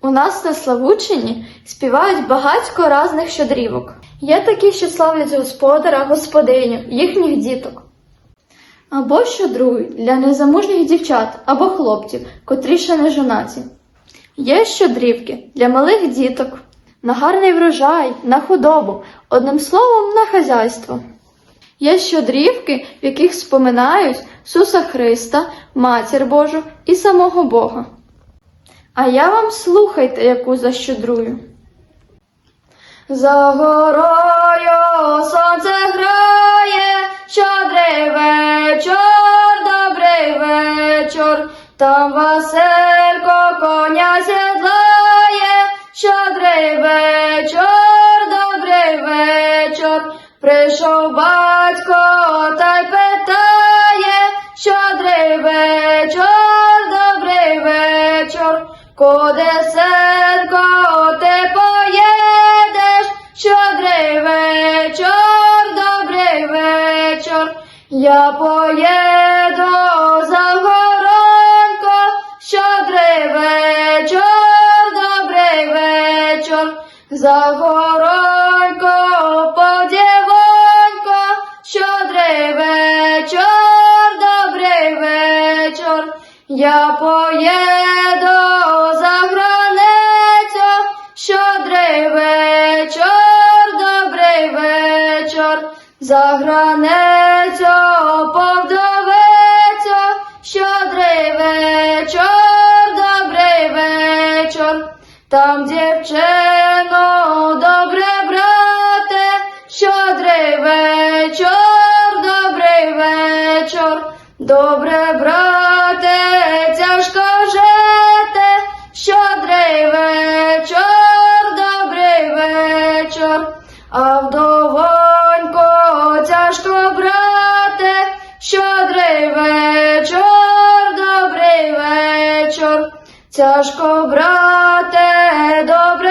У нас на Славучині співають багатько разних щедрівок. Є такі, що славлять господара, господиню, їхніх діток. Або щодрують для незамужніх дівчат або хлопців, котрі ще не жонаті. Є щедрівки для малих діток, на гарний врожай, на худобу, одним словом, на хазяйство. Є щедрівки, в яких споминають Суса Христа, Матір Божу і самого Бога. А я вам слухайте, яку защедрую. За горою сонце грає, щодрий вечір, добрий вечір, там Василько коня сідлає, щодрий вечір, добрий вечір, прийшов батько куди синко ти поїдеш, щодрий вечір, добрий вечір, я поїду за горонько, щодрий вечір, добрий вечір, за горонько подівонько, щодрий вечір, добрий вечір, я поїду за границю повдовицю, щодрий вечір, добрий вечір, там дівчину тяжко брате, добре.